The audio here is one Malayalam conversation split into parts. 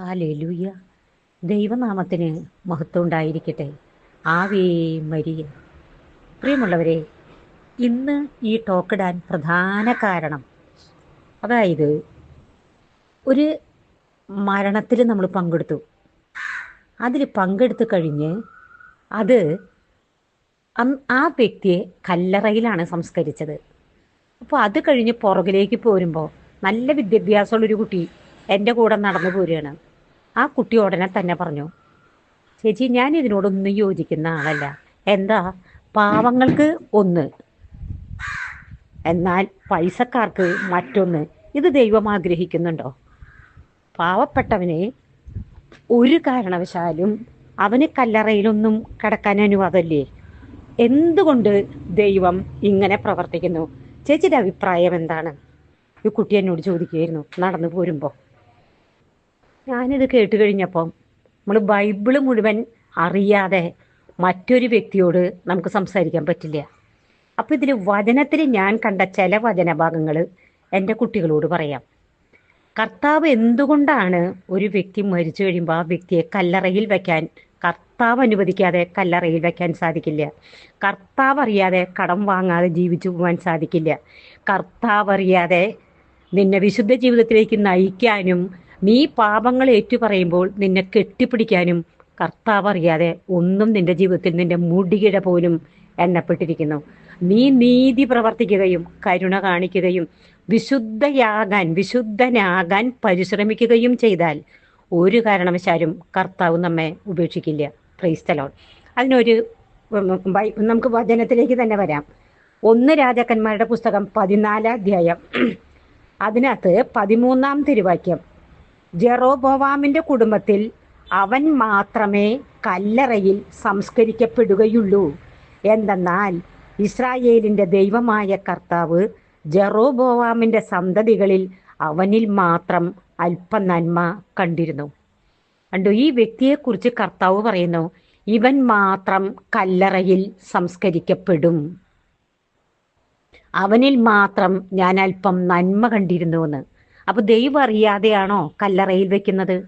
ഹാലേലൂയ. ദൈവനാമത്തിന് മഹത്വം ഉണ്ടായിരിക്കട്ടെ. ആവേ മരിയ. പ്രിയമുള്ളവരെ ഇന്ന് ഈ ടോക്കിടാൻ പ്രധാന കാരണം അതായത് ഒരു മരണത്തിൽ നമ്മൾ പങ്കെടുത്തു. അതിൽ പങ്കെടുത്തു കഴിഞ്ഞ് അത് ആ വ്യക്തിയെ കല്ലറയിലാണ് സംസ്കരിച്ചത്. അപ്പോൾ അത് കഴിഞ്ഞ് പുറകിലേക്ക് പോരുമ്പോൾ നല്ല വിദ്യാഭ്യാസമുള്ളൊരു കുട്ടി എന്റെ കൂടെ നടന്നു പോരുകയാണ്. ആ കുട്ടി ഉടനെ തന്നെ പറഞ്ഞു ചേച്ചി ഞാൻ ഇതിനോടൊന്നും യോജിക്കുന്ന ആളല്ല. എന്താ? പാവങ്ങൾക്ക് ഒന്ന്. എന്നാൽ പൈസക്കാർക്ക് മറ്റൊന്ന്. ഇത് ദൈവം ആഗ്രഹിക്കുന്നുണ്ടോ? പാവപ്പെട്ടവനെ ഒരു കാരണവശാലും അവന് കല്ലറയിലൊന്നും കിടക്കാൻ അനുവാദമല്ലേ? എന്തുകൊണ്ട് ദൈവം ഇങ്ങനെ പ്രവർത്തിക്കുന്നു? ചേച്ചിയുടെ അഭിപ്രായം എന്താണ്? ഈ കുട്ടി എന്നോട് ചോദിക്കുകയായിരുന്നു നടന്നു പോരുമ്പോൾ ഞാനിത് കേട്ട് കഴിഞ്ഞപ്പം നമ്മൾ ബൈബിൾ മുഴുവൻ അറിയാതെ മറ്റൊരു വ്യക്തിയോട് നമുക്ക് സംസാരിക്കാൻ പറ്റില്ല. അപ്പം ഇതിൽ വചനത്തിൽ ഞാൻ കണ്ട ചില വചനഭാഗങ്ങൾ എന്റെ കുട്ടികളോട് പറയാം. കർത്താവ് എന്തുകൊണ്ടാണ് ഒരു വ്യക്തി മരിച്ചു കഴിയുമ്പോൾ ആ വ്യക്തിയെ കല്ലറയിൽ വയ്ക്കാൻ കർത്താവ് അനുവദിക്കാതെ കല്ലറയിൽ വയ്ക്കാൻ സാധിക്കില്ല. കർത്താവ് അറിയാതെ കടം വാങ്ങാതെ ജീവിച്ചു പോകാൻ സാധിക്കില്ല. കർത്താവ് അറിയാതെ നിന്നെ വിശുദ്ധ ജീവിതത്തിലേക്ക് നയിക്കാനും നീ പാപങ്ങൾ ഏറ്റുപറയുമ്പോൾ നിന്നെ കെട്ടിപ്പിടിക്കാനും കർത്താവ് അറിയാതെ ഒന്നും നിന്റെ ജീവിതത്തിൽ നിന്റെ മുടികിട പോലും എണ്ണപ്പെട്ടിരിക്കുന്നു. നീ നീതി പ്രവർത്തിക്കുകയും കരുണ കാണിക്കുകയും വിശുദ്ധയാകാൻ വിശുദ്ധനാകാൻ പരിശ്രമിക്കുകയും ചെയ്താൽ ഒരു കാരണവശാലും കർത്താവ് നമ്മെ ഉപേക്ഷിക്കില്ല. ക്രൈസ്തലോൺ അതിനൊരു നമുക്ക് വചനത്തിലേക്ക് തന്നെ വരാം. ഒന്ന് രാജാക്കന്മാരുടെ പുസ്തകം പതിനാലാം അധ്യായം. അതിനകത്ത് പതിമൂന്നാം തിരുവാക്യം. ജെറോബോവാമിന്റെ കുടുംബത്തിൽ അവൻ മാത്രമേ കല്ലറയിൽ സംസ്കരിക്കപ്പെടുകയുള്ളൂ. എന്തെന്നാൽ ഇസ്രായേലിന്റെ ദൈവമായ കർത്താവ് ജെറോബോവാമിന്റെ സന്തതികളിൽ അവനിൽ മാത്രം അല്പ നന്മ കണ്ടിരുന്നു. കണ്ടു ഈ വ്യക്തിയെക്കുറിച്ച് കർത്താവ് പറയുന്നു ഇവൻ മാത്രം കല്ലറയിൽ സംസ്കരിക്കപ്പെടും. അവനിൽ മാത്രം ഞാൻ അല്പം നന്മ കണ്ടിരുന്നുവെന്ന് അപ്പൊ ദൈവം അറിയാതെയാണോ കല്ലറയിൽ വെക്കുന്നത്?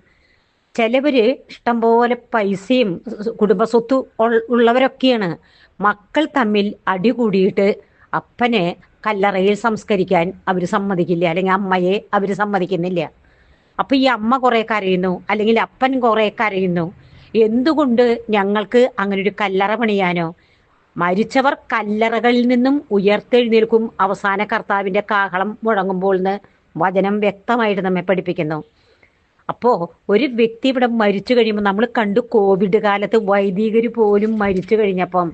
ചിലവര് ഇഷ്ടംപോലെ പൈസയും സ് കുടുംബ സ്വത്ത് ഉൾ- ഉള്ളവരൊക്കെയാണ്. മക്കൾ തമ്മിൽ അടി കൂടിയിട്ട് അപ്പനെ കല്ലറയിൽ സംസ്കരിക്കാൻ അവർ സമ്മതിക്കില്ല. അല്ലെങ്കിൽ അമ്മയെ അവർ സമ്മതിക്കുന്നില്ല. അപ്പൊ ഈ അമ്മ കുറെ കരയുന്നു. അല്ലെങ്കിൽ അപ്പൻ കുറെ കരയുന്നു. എന്തുകൊണ്ട് ഞങ്ങൾക്ക് അങ്ങനെ ഒരു കല്ലറ പണിയാനോ? മരിച്ചവർ കല്ലറകളിൽ നിന്നും ഉയർത്തെഴുന്നേൽക്കും. അവസാന കർത്താവിന്റെ കാഹളം മുഴങ്ങുമ്പോൾ വചനം വ്യക്തമായിട്ട് നമ്മെ പഠിപ്പിക്കുന്നു. അപ്പോൾ ഒരു വ്യക്തി ഇവിടെ മരിച്ചു കഴിയുമ്പോൾ നമ്മൾ കണ്ടു കോവിഡ് കാലത്ത് വൈദികർ പോലും മരിച്ചു കഴിഞ്ഞപ്പം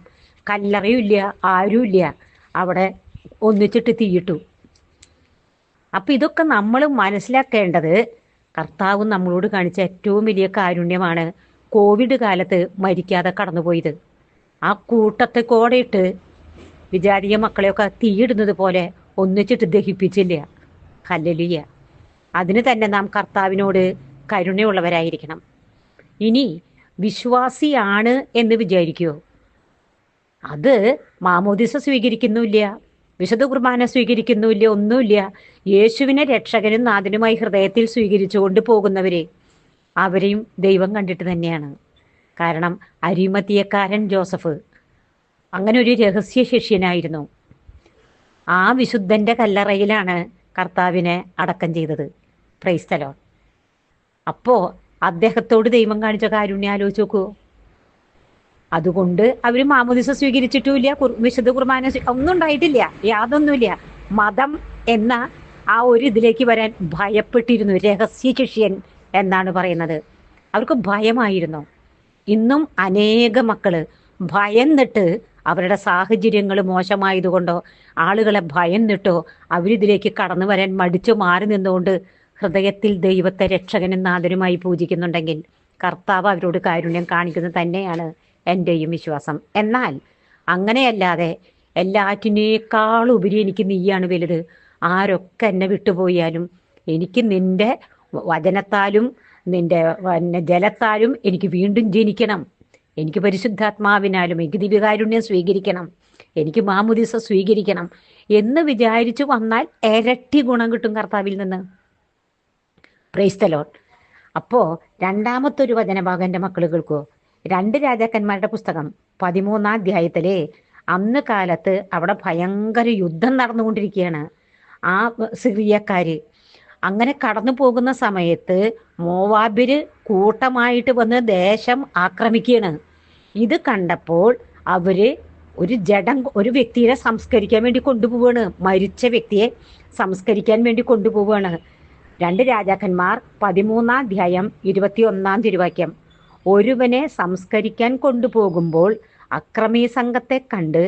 കല്ലറയുമില്ല ആരുമില്ല അവിടെ ഒന്നിച്ചിട്ട് തീയിട്ടു. അപ്പം ഇതൊക്കെ നമ്മൾ മനസ്സിലാക്കേണ്ടത് കർത്താവ് നമ്മളോട് കാണിച്ച ഏറ്റവും വലിയ കാരുണ്യമാണ് കോവിഡ് കാലത്ത് മരിക്കാതെ കടന്നുപോയത്. ആ കൂട്ടത്തെ കോടയിട്ട് വിചാരിയ മക്കളെയൊക്കെ തീയിടുന്നത് പോലെ ഒന്നിച്ചിട്ട് ദഹിപ്പിച്ചില്ല. കല്ലലിയ അതിന് തന്നെ നാം കർത്താവിനോട് കരുണയുള്ളവരായിരിക്കണം. ഇനി വിശ്വാസിയാണ് എന്ന് വിചാരിക്കുമോ അത് മാമോദിസ സ്വീകരിക്കുന്നുമില്ല വിശുദ്ധ കുർബാന സ്വീകരിക്കുന്നുമില്ല ഒന്നുമില്ല. യേശുവിനെ രക്ഷകനും നാഥനുമായി ഹൃദയത്തിൽ സ്വീകരിച്ചുകൊണ്ട് പോകുന്നവരെ അവരെയും ദൈവം കണ്ടിട്ട് തന്നെയാണ്. കാരണം അരിമത്തിയക്കാരൻ ജോസഫ് അങ്ങനെ ഒരു രഹസ്യ ശിഷ്യനായിരുന്നു ആ വിശുദ്ധന്റെ കല്ലറയിലാണ് കർത്താവിനെ അടക്കം ചെയ്തത്. പ്രൈസ്തലോൺ അപ്പോ അദ്ദേഹത്തോട് ദൈവം കാണിച്ച കാരുണ്യം ആലോചിച്ച് നോക്കൂ. അതുകൊണ്ട് അവർ മാമോദിസ സ്വീകരിച്ചിട്ടുമില്ല വിശുദ്ധ കുർബാന ഒന്നും ഉണ്ടായിട്ടില്ല യാതൊന്നുമില്ല. മതം എന്ന ആ ഒരു ഇതിലേക്ക് വരാൻ ഭയപ്പെട്ടിരുന്നു രഹസ്യ ശിഷ്യൻ എന്നാണ് പറയുന്നത്. അവർക്ക് ഭയമായിരുന്നു. ഇന്നും അനേക മക്കൾ ഭയന്നിട്ട് അവരുടെ സാഹചര്യങ്ങൾ മോശമായതുകൊണ്ടോ ആളുകളെ ഭയന്നിട്ടോ അവരിതിലേക്ക് കടന്നു വരാൻ മടിച്ചു മാറി നിന്നുകൊണ്ട് ഹൃദയത്തിൽ ദൈവത്തെ രക്ഷകനും നാഥനുമായി പൂജിക്കുന്നുണ്ടെങ്കിൽ കർത്താവ് അവരോട് കാരുണ്യം കാണിക്കുന്നത് തന്നെയാണ് എന്റെയും വിശ്വാസം. എന്നാൽ അങ്ങനെയല്ലാതെ എല്ലാറ്റിനേക്കാൾ ഉപരി എനിക്ക് നീയാണ് വലുത്. ആരൊക്കെ എന്നെ വിട്ടുപോയാലും എനിക്ക് നിന്റെ വചനത്താലും നിന്റെ ജലത്താലും എനിക്ക് വീണ്ടും ജനിക്കണം. എനിക്ക് പരിശുദ്ധാത്മാവിനാലും എനിക്ക് ദിവ്യകാരുണ്യം സ്വീകരിക്കണം. എനിക്ക് മാമുദിസ സ്വീകരിക്കണം എന്ന് വിചാരിച്ചു വന്നാൽ ഇരട്ടി ഗുണം കിട്ടും കർത്താവിൽ നിന്ന്. പ്രൈസ്തലോൺ അപ്പോ രണ്ടാമത്തെ ഒരു വചനഭാഗം എന്റെ മക്കൾ കേൾക്കൂ. രണ്ട് രാജാക്കന്മാരുടെ പുസ്തകം പതിമൂന്നാം അധ്യായത്തിലെ അന്ന് കാലത്ത് അവിടെ ഭയങ്കര യുദ്ധം നടന്നുകൊണ്ടിരിക്കുകയാണ്. ആ സിറിയക്കാര് അങ്ങനെ കടന്നു പോകുന്ന സമയത്ത് മോവാബിര് കൂട്ടമായിട്ട് വന്ന് ദേശം ആക്രമിക്കുകയാണ്. ഇത് കണ്ടപ്പോൾ അവർ ഒരു ജഡം ഒരു വ്യക്തിയെ സംസ്കരിക്കാൻ വേണ്ടി കൊണ്ടുപോവാണ് മരിച്ച വ്യക്തിയെ സംസ്കരിക്കാൻ വേണ്ടി കൊണ്ടുപോവാണ് രണ്ട് രാജാക്കന്മാർ പതിമൂന്നാം അധ്യായം ഇരുപത്തി ഒന്നാം തിരുവാക്യം. ഒരുവനെ സംസ്കരിക്കാൻ കൊണ്ടുപോകുമ്പോൾ അക്രമീ സംഘത്തെ കണ്ട്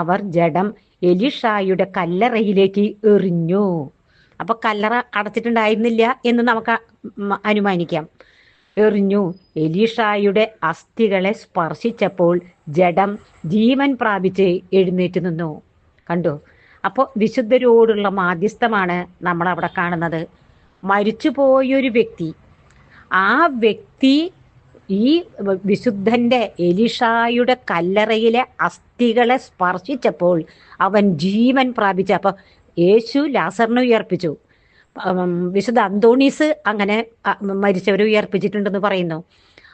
അവർ ജഡം എലിഷായുടെ കല്ലറയിലേക്ക് എറിഞ്ഞു. അപ്പൊ കല്ലറ അടച്ചിട്ടുണ്ടായിരുന്നില്ല എന്ന് നമുക്ക് അനുമാനിക്കാം. എറിഞ്ഞു. എലീഷായുടെ അസ്ഥികളെ സ്പർശിച്ചപ്പോൾ ജഡം ജീവൻ പ്രാപിച്ച് എഴുന്നേറ്റ് നിന്നു. കണ്ടു? അപ്പോൾ വിശുദ്ധരോടുള്ള മാധ്യസ്ഥമാണ് നമ്മൾ അവിടെ കാണുന്നത്. മരിച്ചുപോയൊരു വ്യക്തി. ആ വ്യക്തി ഈ വിശുദ്ധന്റെ എലിഷായുടെ കല്ലറയിലെ അസ്ഥികളെ സ്പർശിച്ചപ്പോൾ അവൻ ജീവൻ പ്രാപിച്ച അപ്പൊ യേശു ലാസറിനെ ഉയർപ്പിച്ചു. വിശുദ്ധ അന്തോണീസ് അങ്ങനെ മരിച്ചവരെ ഉയർപ്പിച്ചിട്ടുണ്ടെന്ന് പറയുന്നു.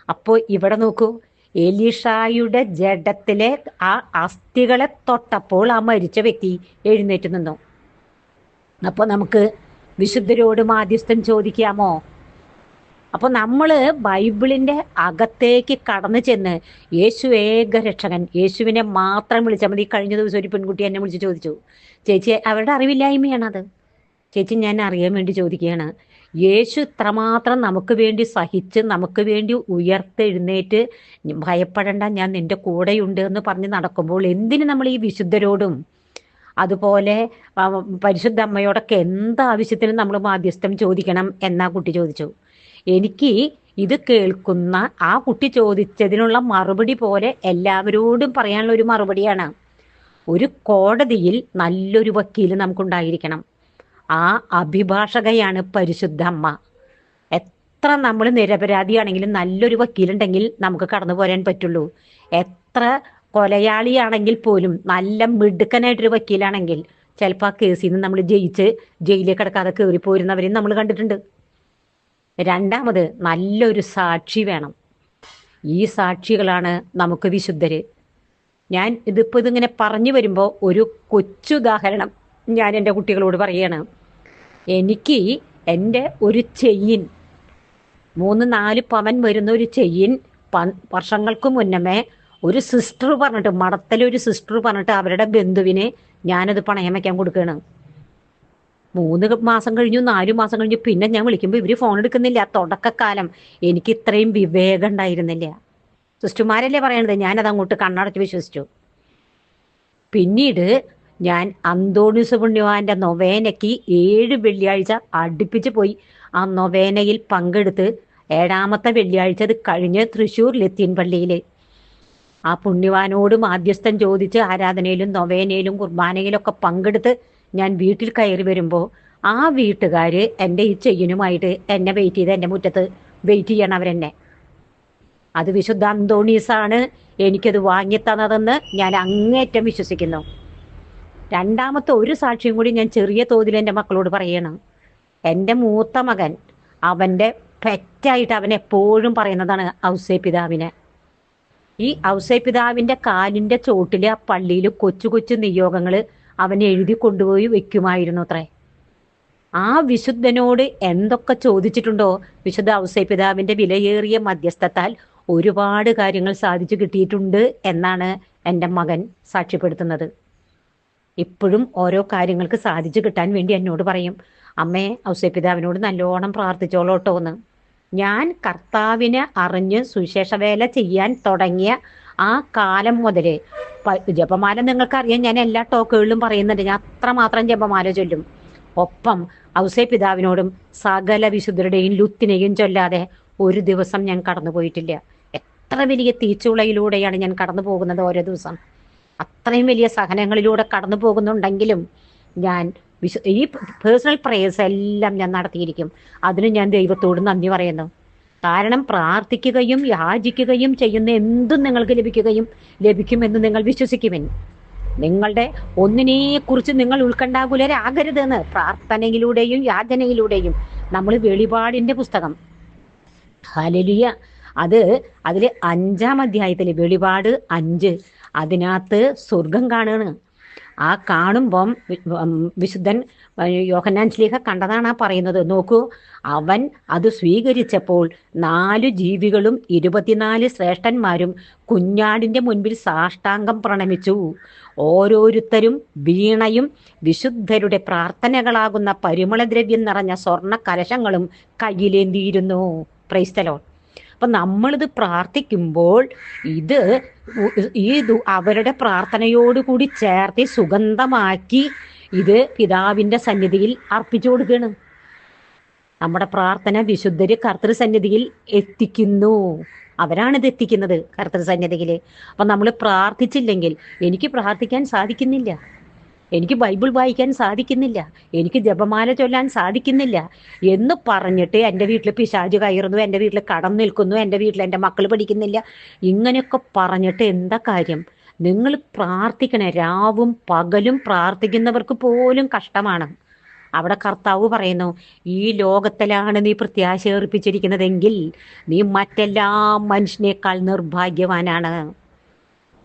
അപ്പോൾ ഇവിടെ നോക്കൂ എലീഷായുടെ ജഡത്തിലെ ആ അസ്ഥികളെ തൊട്ടപ്പോൾ ആ മരിച്ച വ്യക്തി എഴുന്നേറ്റ് നിന്നു. അപ്പോൾ നമുക്ക് വിശുദ്ധരോട് മാധ്യസ്ഥം ചോദിക്കാമോ? അപ്പോൾ നമ്മൾ ബൈബിളിന്റെ അകത്തേക്ക് കടന്നു ചെന്ന് യേശു ഏക രക്ഷകൻ യേശുവിനെ മാത്രം വിളിച്ചാൽ മതി. കഴിഞ്ഞ ദിവസം ഒരു പെൺകുട്ടി എന്നെ വിളിച്ച് ചോദിച്ചു ചേച്ചി അവരുടെ അറിവില്ലായ്മയാണത്? ചേച്ചി ഞാൻ അറിയാൻ വേണ്ടി ചോദിക്കുകയാണ്. യേശു ഇത്രമാത്രം നമുക്ക് വേണ്ടി സഹിച്ച് നമുക്ക് വേണ്ടി ഉയർത്തെഴുന്നേറ്റ് ഭയപ്പെടേണ്ട ഞാൻ നിന്റെ കൂടെയുണ്ട് എന്ന് പറഞ്ഞ് നടക്കുമ്പോൾ എന്തിന് നമ്മൾ ഈ വിശുദ്ധരോടും അതുപോലെ പരിശുദ്ധ അമ്മയോടൊക്കെ എന്ത് ആവശ്യത്തിനും നമ്മൾ മാധ്യസ്ഥം ചോദിക്കണം എന്നാ കുട്ടി ചോദിച്ചു. എനിക്ക് ഇത് കേൾക്കുന്ന ആ കുട്ടി ചോദിച്ചതിനുള്ള മറുപടി പോലെ എല്ലാവരോടും പറയാനുള്ള ഒരു മറുപടിയാണ്. ഒരു കോടതിയിൽ നല്ലൊരു വക്കീൽ നമുക്കുണ്ടായിരിക്കണം. ആ അഭിഭാഷകയാണ് പരിശുദ്ധ അമ്മ. എത്ര നമ്മൾ നിരപരാധിയാണെങ്കിലും നല്ലൊരു വക്കീലുണ്ടെങ്കിൽ നമുക്ക് കടന്നു പോരാൻ പറ്റുള്ളൂ. എത്ര കൊലയാളിയാണെങ്കിൽ പോലും നല്ല മിടുക്കനായിട്ടൊരു വക്കീലാണെങ്കിൽ ചിലപ്പോൾ ആ കേസിൽ നിന്ന് നമ്മൾ ജയിച്ച് ജയിലിൽ കിടക്കാതെ കയറിപ്പോയിരുന്നവരെയും നമ്മൾ കണ്ടിട്ടുണ്ട്. രണ്ടാമത് നല്ലൊരു സാക്ഷി വേണം. ഈ സാക്ഷികളാണ് നമുക്ക് വിശുദ്ധര്. ഞാൻ ഇതിപ്പോൾ ഇതിങ്ങനെ പറഞ്ഞു വരുമ്പോൾ ഒരു കൊച്ചുദാഹരണം ഞാൻ എന്റെ കുട്ടികളോട് പറയാണ്. എനിക്ക് എന്റെ ഒരു ചെയിൻ മൂന്ന് നാല് പവൻ വരുന്ന ഒരു ചെയിൻ പ- വർഷങ്ങൾക്ക് മുന്നമേ ഒരു സിസ്റ്റർ പറഞ്ഞിട്ട് മടത്തലൊരു സിസ്റ്റർ പറഞ്ഞിട്ട് അവരുടെ ബന്ധുവിന് ഞാനത് പണയം വയ്ക്കാൻ കൊടുക്കുകയാണ്. മൂന്ന് മാസം കഴിഞ്ഞു നാലു മാസം കഴിഞ്ഞു. പിന്നെ ഞാൻ വിളിക്കുമ്പോൾ ഇവർ ഫോൺ എടുക്കുന്നില്ല. തുടക്കക്കാലം എനിക്ക് ഇത്രയും വിവേകം ഉണ്ടായിരുന്നില്ല. സിസ്റ്റർമാരല്ലേ പറയണത്? ഞാനത് അങ്ങോട്ട് കണ്ണടച്ച് വിശ്വസിച്ചു. പിന്നീട് ഞാൻ അന്തോണിസ് പുണ്യവാന്റെ നൊവേനയ്ക്ക് ഏഴ് വെള്ളിയാഴ്ച അടുപ്പിച്ച് പോയി. ആ നൊവേനയിൽ പങ്കെടുത്ത് ഏഴാമത്തെ വെള്ളിയാഴ്ച അത് കഴിഞ്ഞ് തൃശ്ശൂർ ലത്തീൻ പള്ളിയിൽ ആ പുണ്യവാനോട് മാധ്യസ്ഥൻ ചോദിച്ച് ആരാധനയിലും നൊവേനയിലും കുർബാനയിലും ഒക്കെ പങ്കെടുത്ത് ഞാൻ വീട്ടിൽ കയറി വരുമ്പോൾ ആ വീട്ടുകാർ എന്റെ ഈ ചെയ്യനുമായിട്ട് എന്നെ വെയിറ്റ് ചെയ്ത് എന്റെ മുറ്റത്ത് വെയിറ്റ് ചെയ്യണം അവരെന്നെ. അത് വിശുദ്ധ അന്തോണീസാണ്. എനിക്കത് വാങ്ങിത്തന്നതെന്ന് ഞാൻ അങ്ങേറ്റം വിശ്വസിക്കുന്നു. രണ്ടാമത്തെ ഒരു സാക്ഷിയും കൂടി ഞാൻ ചെറിയ തോതിൽ എന്റെ മക്കളോട് പറയണം. എന്റെ മൂത്ത മകൻ അവന്റെ പെറ്റായിട്ട് അവൻ എപ്പോഴും പറയുന്നതാണ് ഔസേ പിതാവിനെ. ഈ ഔസേ പിതാവിന്റെ കാലിന്റെ ചോട്ടിൽ ആ പള്ളിയിൽ കൊച്ചു കൊച്ചു നിയോഗങ്ങൾ അവൻ എഴുതി കൊണ്ടുപോയി വെക്കുമായിരുന്നു അത്രേ. ആ വിശുദ്ധനോട് എന്തൊക്കെ ചോദിച്ചിട്ടുണ്ടോ? വിശുദ്ധ ഔസൈപിതാവിന്റെ വിലയേറിയ മധ്യസ്ഥത്താൽ ഒരുപാട് കാര്യങ്ങൾ സാധിച്ചു കിട്ടിയിട്ടുണ്ട് എന്നാണ് എന്റെ മകൻ സാക്ഷ്യപ്പെടുത്തുന്നത്. ഇപ്പോഴും ഓരോ കാര്യങ്ങൾക്ക് സാധിച്ചു കിട്ടാൻ വേണ്ടി എന്നോട് പറയും അമ്മേ ഔസൈപിതാവിനോട് നല്ലോണം പ്രാർത്ഥിച്ചോളോട്ടോ എന്ന്. ഞാൻ കർത്താവിനെ അറിഞ്ഞ് സുവിശേഷ വേല ചെയ്യാൻ തുടങ്ങിയ ആ കാലം മുതൽ ജപമാല നിങ്ങൾക്കറിയാം ഞാൻ എല്ലാ ടോക്കുകളിലും പറയുന്നുണ്ട്. ഞാൻ അത്രമാത്രം ജപമാല ചൊല്ലും. ഒപ്പം ഔസേ പിതാവിനോടും സകല വിശുദ്ധരുടെയും ലുത്തിനെയും ചൊല്ലാതെ ഒരു ദിവസം ഞാൻ കടന്നു പോയിട്ടില്ല എത്ര വലിയ തീച്ചുളയിലൂടെയാണ് ഞാൻ കടന്നു പോകുന്നത് ഓരോ ദിവസം. അത്രയും വലിയ സഹനങ്ങളിലൂടെ കടന്നു പോകുന്നുണ്ടെങ്കിലും ഞാൻ വിശു ഈ പേഴ്സണൽ പ്രേയേഴ്സ് എല്ലാം ഞാൻ നടത്തിയിരിക്കും. അതിന് ഞാൻ ദൈവത്തോട് നന്ദി പറയുന്നു. കാരണം പ്രാർത്ഥിക്കുകയും യാചിക്കുകയും ചെയ്യുന്ന എന്തും നിങ്ങൾക്ക് ലഭിക്കുകയും ലഭിക്കുമെന്ന് നിങ്ങൾ വിശ്വസിക്കുമെന്ന് നിങ്ങളുടെ ഒന്നിനെക്കുറിച്ച് നിങ്ങൾ ഉൾക്കണ്ടാകുലരാകരുതെന്ന് പ്രാർത്ഥനയിലൂടെയും യാചനയിലൂടെയും നമ്മൾ വെളിപാടിന്റെ പുസ്തകം. ഹലലിയ അത് അതിൽ അഞ്ചാം അധ്യായത്തിൽ വെളിപാട് അഞ്ച്. അതിനകത്ത് സ്വർഗം കാണുകയാണ് ആ കാണുമ്പം വിശുദ്ധൻ യോഹന്നാൻ ശ്ലീഹ കണ്ടതാണ് ആ പറയുന്നത്. നോക്കൂ അവൻ അത് സ്വീകരിച്ചപ്പോൾ നാല് ജീവികളും ഇരുപത്തിനാല് ശ്രേഷ്ഠന്മാരും കുഞ്ഞാടിന്റെ മുൻപിൽ സാഷ്ടാംഗം പ്രണമിച്ചു. ഓരോരുത്തരും വീണയും വിശുദ്ധരുടെ പ്രാർത്ഥനകളാകുന്ന പരിമളദ്രവ്യം നിറഞ്ഞ സ്വർണ കലശങ്ങളും കയ്യിലേന്തിയിരുന്നു പ്രൈസ്തലോ അപ്പൊ നമ്മളിത് പ്രാർത്ഥിക്കുമ്പോൾ ഇത് ഈ അവരുടെ പ്രാർത്ഥനയോട് കൂടി ചേർത്ത് സുഗന്ധമാക്കി ഇത് പിതാവിന്റെ സന്നിധിയിൽ അർപ്പിച്ചു കൊടുക്കുകയാണ്. നമ്മുടെ പ്രാർത്ഥന വിശുദ്ധര് കർത്തൃസന്നിധിയിൽ എത്തിക്കുന്നു. അവരാണ് ഇത് എത്തിക്കുന്നത് കർത്തൃസന്നിധിയിൽ അപ്പൊ നമ്മൾ പ്രാർത്ഥിച്ചില്ലെങ്കിൽ എനിക്ക് പ്രാർത്ഥിക്കാൻ സാധിക്കുന്നില്ല. എനിക്ക് ബൈബിൾ വായിക്കാൻ സാധിക്കുന്നില്ല. എനിക്ക് ജപമാല ചൊല്ലാൻ സാധിക്കുന്നില്ല. എന്ന് പറഞ്ഞിട്ട് എന്റെ വീട്ടിൽ പിശാജ് കയറുന്നു എന്റെ വീട്ടിൽ കടം നിൽക്കുന്നു എന്റെ വീട്ടിൽ എന്റെ മക്കൾ പഠിക്കുന്നില്ല. ഇങ്ങനെയൊക്കെ പറഞ്ഞിട്ട് എന്താ കാര്യം? നിങ്ങൾ പ്രാർത്ഥിക്കണേ രാവും പകലും പ്രാർത്ഥിക്കുന്നവർക്ക് പോലും കഷ്ടമാണ്. അവിടെ കർത്താവ് പറയുന്നു ഈ ലോകത്തിലാണ് നീ പ്രത്യാശ ഏർപ്പിച്ചിരിക്കുന്നതെങ്കിൽ നീ മറ്റെല്ലാ മനുഷ്യനേക്കാൾ നിർഭാഗ്യവാനാണ്.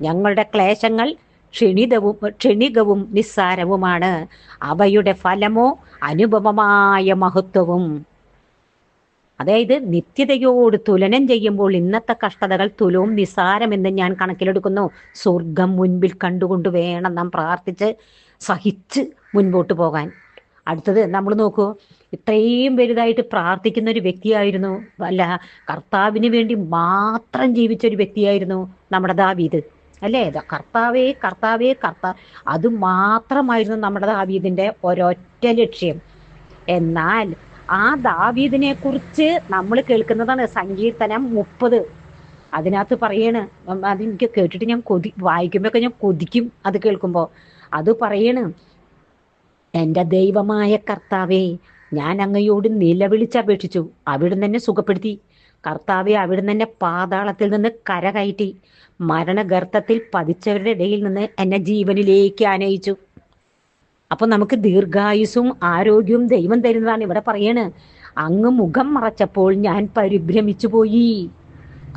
ഞങ്ങളുടെ ക്ലേശങ്ങൾ ക്ഷണിതവും ക്ഷണികവും നിസ്സാരവുമാണ്. അവയുടെ ഫലമോ അനുപമമായ മഹത്വവും. അതായത് നിത്യതയോട് തുലനം ചെയ്യുമ്പോൾ ഇന്നത്തെ കഷ്ടതകൾ തുലവും നിസാരമെന്ന് ഞാൻ കണക്കിലെടുക്കുന്നു. സ്വർഗം മുൻപിൽ കണ്ടുകൊണ്ട് വേണം നാം പ്രാർത്ഥിച്ച് സഹിച്ച് മുൻപോട്ട് പോകാൻ. അടുത്തത് നമ്മൾ നോക്കൂ ഇത്രയും വലുതായിട്ട് പ്രാർത്ഥിക്കുന്ന ഒരു വ്യക്തിയായിരുന്നു. അല്ല കർത്താവിന് വേണ്ടി മാത്രം ജീവിച്ച ഒരു വ്യക്തിയായിരുന്നു നമ്മുടെ ദാവീദ്. അല്ലേ? കർത്താവേ കർത്താവേ കർത്താവ് അത് മാത്രമായിരുന്നു നമ്മുടെ ദാവീദിന്റെ ഒരൊറ്റ ലക്ഷ്യം. എന്നാൽ ആ ദാവീദിനെ കുറിച്ച് നമ്മൾ കേൾക്കുന്നതാണ് സങ്കീർത്തനം മുപ്പത്. അതിനകത്ത് പറയണ് അതെനിക്ക് കേട്ടിട്ട് ഞാൻ കൊതി വായിക്കുമ്പോഴൊക്കെ ഞാൻ കൊതിക്കും അത് കേൾക്കുമ്പോൾ അത് പറയണ് എന്റെ ദൈവമായ കർത്താവേ ഞാൻ അങ്ങയോട് നിലവിളിച്ചപേക്ഷിച്ചു അവിടുന്ന് തന്നെ സുഖപ്പെടുത്തി. കർത്താവെ അവിടുന്ന് തന്നെ പാതാളത്തിൽ നിന്ന് കരകയറ്റി മരണഗർത്തത്തിൽ പതിച്ചവരുടെ ഇടയിൽ നിന്ന് എന്നെ ജീവനിലേക്ക് ആനയിച്ചു. അപ്പൊ നമുക്ക് ദീർഘായുസും ആരോഗ്യവും ദൈവം തരുന്നതാണ് ഇവിടെ പറയണ്. അങ്ങ് മുഖം മറച്ചപ്പോൾ ഞാൻ പരിഭ്രമിച്ചു പോയി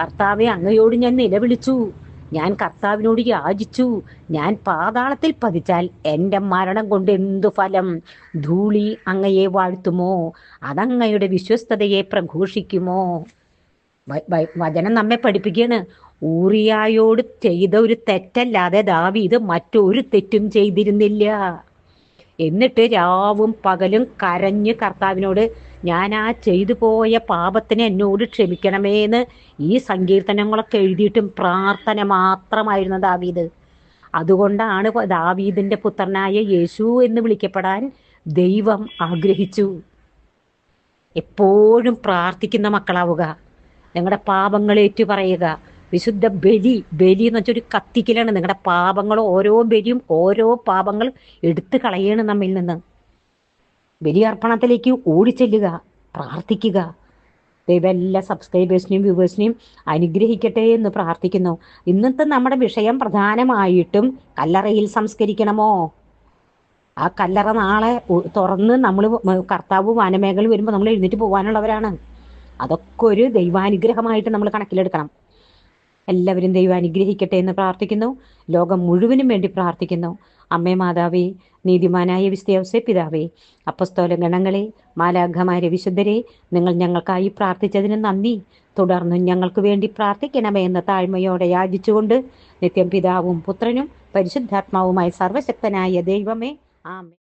കർത്താവെ അങ്ങയോട് ഞാൻ നിലവിളിച്ചു. ഞാൻ കർത്താവിനോട് യാചിച്ചു. ഞാൻ പാതാളത്തിൽ പതിച്ചാൽ എന്റെ മരണം കൊണ്ട് എന്തു ഫലം? ധൂളി അങ്ങയെ വാഴ്ത്തുമോ? അതങ്ങയുടെ വിശ്വസ്തതയെ പ്രഘോഷിക്കുമോ? വചനം നമ്മെ പഠിപ്പിക്കുകയാണ്. ഊറിയായോട് ചെയ്ത ഒരു തെറ്റല്ലാതെ ദാവീത് മറ്റൊരു തെറ്റും ചെയ്തിരുന്നില്ല. എന്നിട്ട് രാവും പകലും കരഞ്ഞ് കർത്താവിനോട് ഞാൻ ആ ചെയ്തു പോയ പാപത്തിന് എന്നോട് ക്ഷമിക്കണമേന്ന് ഈ സങ്കീർത്തനങ്ങളൊക്കെ എഴുതിയിട്ടും പ്രാർത്ഥന മാത്രമായിരുന്നു ദാവീദ്. അതുകൊണ്ടാണ് ദാവീദിന്റെ പുത്രനായ യേശു എന്ന് വിളിക്കപ്പെടാൻ ദൈവം ആഗ്രഹിച്ചു. എപ്പോഴും പ്രാർത്ഥിക്കുന്ന മക്കളാവുക. നിങ്ങളുടെ പാപങ്ങൾ ഏറ്റു പറയുക വിശുദ്ധ ബലി ബലി എന്ന് വെച്ചാൽ ഒരു കത്തിക്കലാണ് നിങ്ങളുടെ പാപങ്ങൾ ഓരോ ബലിയും ഓരോ പാപങ്ങൾ എടുത്തു കളയാണ് നമ്മിൽ നിന്ന്. ബലിയർപ്പണത്തിലേക്ക് ഓടിച്ചെല്ലുക പ്രാർത്ഥിക്കുക. ദൈവം എല്ലാ സബ്സ്ക്രൈബേഴ്സിനെയും വ്യൂവേഴ്സിനെയും അനുഗ്രഹിക്കട്ടെ എന്ന് പ്രാർത്ഥിക്കുന്നു. ഇന്നത്തെ നമ്മുടെ വിഷയം പ്രധാനമായിട്ടും കല്ലറയിൽ സംസ്കരിക്കണമോ? ആ കല്ലറ നാളെ തുറന്ന് നമ്മൾ കർത്താവ് വനമേഖല വരുമ്പോൾ നമ്മൾ എഴുന്നേറ്റ് പോകാനുള്ളവരാണ് അതൊക്കെ ഒരു ദൈവാനുഗ്രഹമായിട്ട് നമ്മൾ കണക്കിലെടുക്കണം. എല്ലാവരും ദൈവം അനുഗ്രഹിക്കട്ടെ എന്ന് പ്രാർത്ഥിക്കുന്നു. ലോകം മുഴുവനും വേണ്ടി പ്രാർത്ഥിക്കുന്നു. അമ്മേ മാതാവേ നീതിമാനായ വിസ്തയവസെ പിതാവേ അപ്പസ്തോല ഗണങ്ങളെ മാലാഘമാരെ വിശുദ്ധരെ നിങ്ങൾ ഞങ്ങൾക്കായി പ്രാർത്ഥിച്ചതിന് നന്ദി. തുടർന്നും ഞങ്ങൾക്ക് വേണ്ടി പ്രാർത്ഥിക്കണമേ എന്ന താഴ്മയോടെ യാചിച്ചുകൊണ്ട് നിത്യം പിതാവും പുത്രനും പരിശുദ്ധാത്മാവുമായി സർവശക്തനായ ദൈവമേ ആമേ